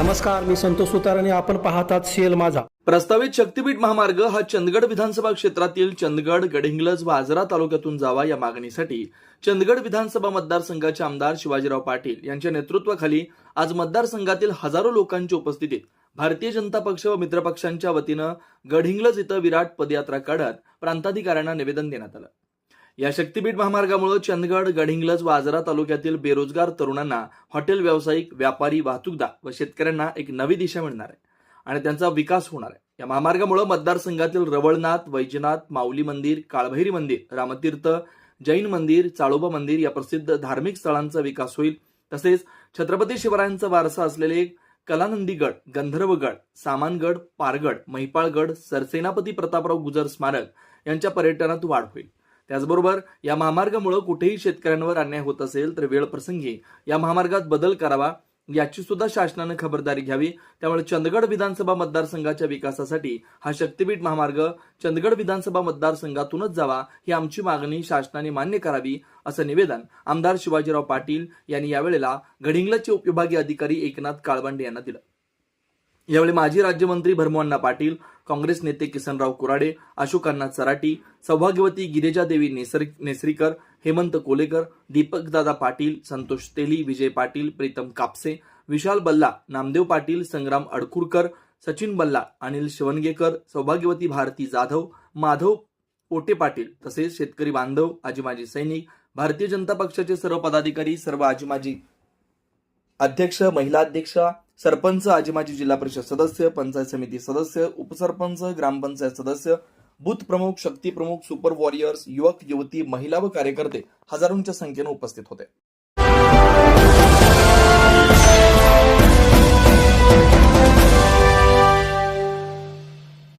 नमस्कार मी संतोष सुतार आणि आपण पाहतात सेल माझा. प्रस्तावित शक्तीपीठ महामार्ग हा चंदगड विधानसभा क्षेत्रातील चंदगड गडहिंग्लज व आजरा तालुक्यातून जावा या मागणीसाठी चंदगड विधानसभा मतदारसंघाचे आमदार शिवाजीराव पाटील यांच्या नेतृत्वाखाली आज मतदारसंघातील हजारो लोकांच्या उपस्थितीत भारतीय जनता पक्ष व मित्रपक्षांच्या वतीनं गडहिंग्लज इथं विराट पदयात्रा काढत प्रांताधिकाऱ्यांना निवेदन देण्यात आलं. या शक्तीपीठ महामार्गामुळे चंदगड गडहिंग्लज व आजरा तालुक्यातील बेरोजगार तरुणांना हॉटेल व्यावसायिक व्यापारी वाहतूकदार व शेतकऱ्यांना एक नवी दिशा मिळणार आहे आणि त्यांचा विकास होणार आहे. या महामार्गामुळे मतदारसंघातील रवळनाथ वैजनाथ माऊली मंदिर काळभैरी मंदिर रामतीर्थ जैन मंदिर चाळोबा मंदिर या प्रसिद्ध धार्मिक स्थळांचा विकास होईल. तसेच छत्रपती शिवरायांचा वारसा असलेले कलानंदीगड गंधर्वगड सामानगड पारगड महिपाळगड सरसेनापती प्रतापराव गुजर स्मारक यांच्या पर्यटनात वाढ होईल. त्याचबरोबर या महामार्गामुळे कुठेही शेतकऱ्यांवर अन्याय होत असेल तर वेळ प्रसंगी या महामार्गात बदल करावा याची सुद्धा शासनानं खबरदारी घ्यावी. त्यामुळे चंदगड विधानसभा मतदारसंघाच्या विकासासाठी हा शक्तीपीठ महामार्ग चंदगड विधानसभा मतदारसंघातूनच जावा ही आमची मागणी शासनाने मान्य करावी असं निवेदन आमदार शिवाजीराव पाटील यांनी यावेळेला गडिंग्लजचे उपविभागीय अधिकारी एकनाथ काळबांडे यांना दिलं. यावेळी माजी राज्यमंत्री भरमोहन्ना पाटील काँग्रेस नेते किसनराव कुराडे अशोकांना चराटी सौभाग्यवती गिरिजादेवी नेसर नेसरीकर हेमंत कोलेकर दीपकदादा पाटील संतोष तेली विजय पाटील प्रीतम कापसे विशाल बल्ला नामदेव पाटील संग्राम अडकुरकर सचिन बल्ला अनिल शिवणगेकर सौभाग्यवती भारती जाधव माधव पोटे पाटील तसेच शेतकरी बांधव आजीमाजी सैनिक भारतीय जनता पक्षाचे सर्व पदाधिकारी सर्व आजी माजी अध्यक्ष महिला अध्यक्ष सरपंच आजी माजी जिल्हा परिषद सदस्य पंचायत समिती सदस्य उपसरपंच ग्रामपंचायत सदस्य बूथ प्रमुख शक्ती प्रमुख सुपर वॉरियर्स युवक युवती महिला व कार्यकर्ते हजारोंच्या संख्येने उपस्थित होते.